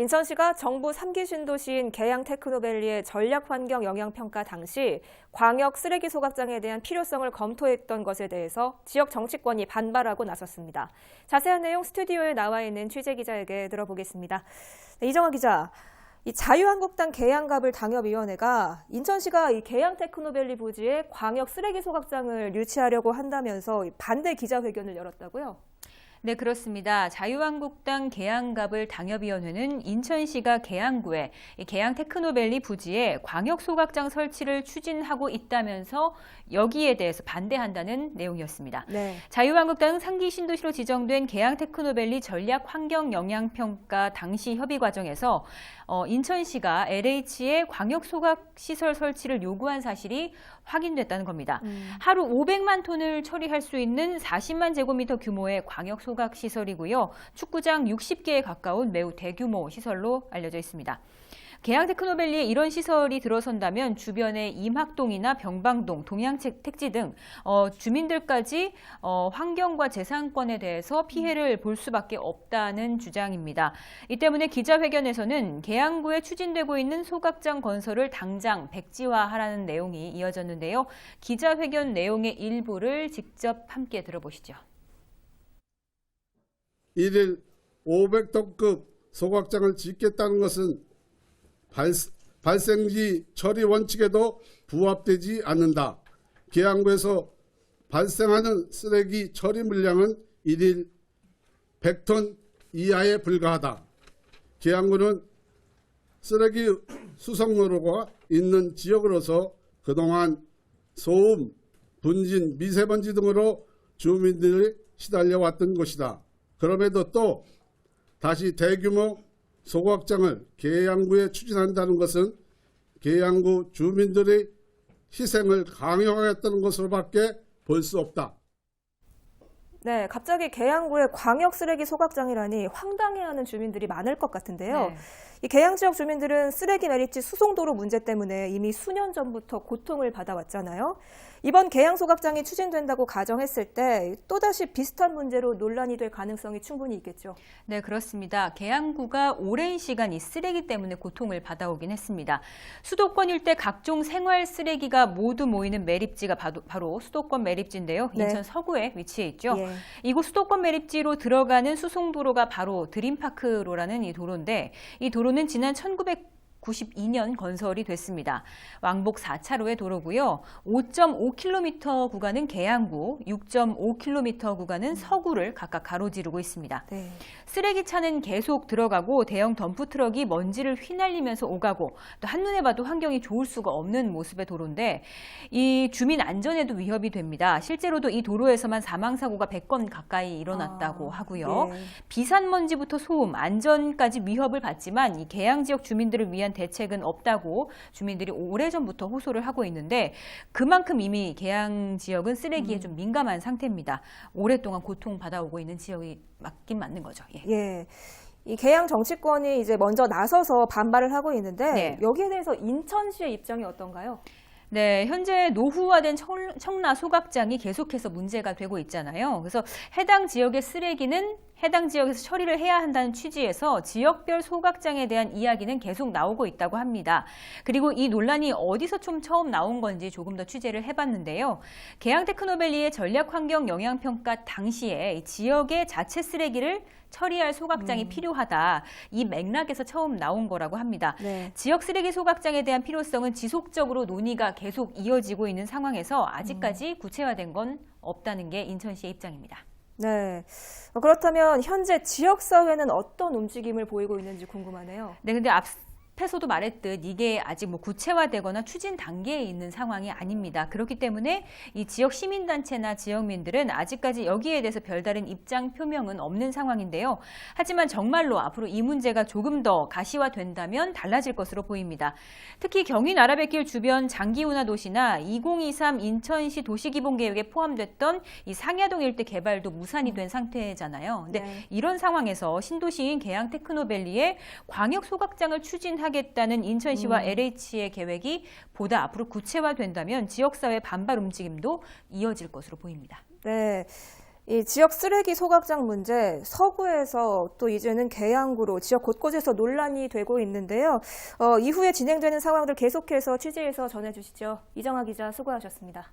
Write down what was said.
인천시가 정부 3기 신도시인 계양 테크노밸리의 전략 환경 영향 평가 당시 광역 쓰레기 소각장에 대한 필요성을 검토했던 것에 대해서 지역 정치권이 반발하고 나섰습니다. 자세한 내용 스튜디오에 나와 있는 취재 기자에게 들어보겠습니다. 네, 이정화 기자. 이 자유한국당 계양갑을 당협위원회가 인천시가 이 계양 테크노밸리 부지에 광역 쓰레기 소각장을 유치하려고 한다면서 반대 기자회견을 열었다고요? 네, 그렇습니다. 자유한국당 계양갑을 당협위원회는 인천시가 계양구에 이 계양 테크노밸리 부지에 광역 소각장 설치를 추진하고 있다면서 여기에 대해서 반대한다는 내용이었습니다. 네. 자유한국당은 상기 신도시로 지정된 계양 테크노밸리 전략 환경 영향 평가 당시 협의 과정에서 어, 인천시가 LH의 광역 소각 시설 설치를 요구한 사실이 확인됐다는 겁니다. 음. 하루 500만 톤을 처리할 수 있는 40만 제곱미터 규모의 광역 소각 시설이고요. 축구장 60개에 가까운 매우 대규모 시설로 알려져 있습니다. 계양 테크노밸리에 이런 시설이 들어선다면 주변의 임학동이나 병방동, 동양택지 등 어, 주민들까지 어, 환경과 재산권에 대해서 피해를 볼 수밖에 없다는 주장입니다. 이 때문에 기자회견에서는 계양구에 추진되고 있는 소각장 건설을 당장 백지화하라는 내용이 이어졌는데요. 기자회견 내용의 일부를 직접 함께 들어보시죠. 일일 500톤급 소각장을 짓겠다는 것은 발, 발생지 처리 원칙에도 부합되지 않는다. 계양구에서 발생하는 쓰레기 처리 물량은 일일 100톤 이하에 불과하다. 계양구는 쓰레기 수송로가 있는 지역으로서 그동안 소음, 분진, 미세먼지 등으로 주민들이 시달려왔던 곳이다. 그럼에도 또 다시 대규모 소각장을 계양구에 추진한다는 것은 계양구 주민들의 희생을 강요하겠다는 것으로밖에 볼 수 없다. 네, 갑자기 계양구에 광역 쓰레기 소각장이라니 황당해하는 주민들이 많을 것 같은데요. 네. 이 계양 지역 주민들은 쓰레기 매립지 수송도로 문제 때문에 이미 수년 전부터 고통을 받아왔잖아요. 이번 계양 소각장이 추진된다고 가정했을 때 또다시 비슷한 문제로 논란이 될 가능성이 충분히 있겠죠. 네, 그렇습니다. 계양구가 오랜 시간 이 쓰레기 때문에 고통을 받아오긴 했습니다. 수도권 일대 각종 생활 쓰레기가 모두 모이는 매립지가 바로, 바로 수도권 매립지인데요. 네. 인천 서구에 위치해 있죠. 예. 이곳 수도권 매립지로 들어가는 수송도로가 바로 드림파크로라는 이 도로인데 이 도로 는 지난 1992년 건설이 됐습니다. 왕복 4차로의 도로고요. 5.5km 구간은 계양구, 6.5km 구간은 서구를 각각 가로지르고 있습니다. 네. 쓰레기 차는 계속 들어가고 대형 덤프 트럭이 먼지를 휘날리면서 오가고 또 한눈에 봐도 환경이 좋을 수가 없는 모습의 도로인데 이 주민 안전에도 위협이 됩니다. 실제로도 이 도로에서만 사망 사고가 100건 가까이 일어났다고 아, 하고요. 예. 비산 먼지부터 소음, 안전까지 위협을 받지만 이 계양 지역 주민들을 위한 대책은 없다고 주민들이 오래전부터 호소를 하고 있는데 그만큼 이미 계양 지역은 쓰레기에 음. 좀 민감한 상태입니다. 오랫동안 고통 받아오고 있는 지역이 맞긴 맞는 거죠. 예. 예. 이 계양 정치권이 이제 먼저 나서서 반발을 하고 있는데 네. 여기에 대해서 인천시의 입장이 어떤가요? 네, 현재 노후화된 청- 청라 소각장이 계속해서 문제가 되고 있잖아요. 그래서 해당 지역의 쓰레기는 해당 지역에서 처리를 해야 한다는 취지에서 지역별 소각장에 대한 이야기는 계속 나오고 있다고 합니다. 그리고 이 논란이 어디서 좀 처음 나온 건지 조금 더 취재를 해봤는데요. 계양 테크노밸리의 전략 환경 영향 평가 당시에 이 지역의 자체 쓰레기를 처리할 소각장이 필요하다. 이 맥락에서 처음 나온 거라고 합니다. 네. 지역 쓰레기 소각장에 대한 필요성은 지속적으로 논의가 계속 이어지고 있는 상황에서 아직까지 구체화된 건 없다는 게 인천시의 입장입니다. 네. 어, 그렇다면 현재 지역 사회는 어떤 움직임을 보이고 있는지 궁금하네요. 네, 근데 앞 에서도 말했듯 이게 아직 뭐 구체화되거나 추진 단계에 있는 상황이 아닙니다. 그렇기 때문에 이 지역 시민단체나 지역민들은 아직까지 여기에 대해서 별다른 입장 표명은 없는 상황인데요. 하지만 정말로 앞으로 이 문제가 조금 더 가시화된다면 달라질 것으로 보입니다. 특히 경인 아라뱃길 주변 장기운하 도시나 2023 인천시 도시기본계획에 포함됐던 이 상야동 일대 개발도 무산이 된 상태잖아요. 근데 네. 이런 상황에서 신도시인 계양 테크노밸리에 광역 소각장을 추진 하겠다는 인천시와 음. LH의 계획이 보다 앞으로 구체화된다면 지역사회 반발 움직임도 이어질 것으로 보입니다. 네. 이 지역 쓰레기 소각장 문제 서구에서 또 이제는 계양구로 지역 곳곳에서 논란이 되고 있는데요. 어, 이후에 진행되는 상황들 계속해서 취재해서 전해주시죠. 이정아 기자 수고하셨습니다.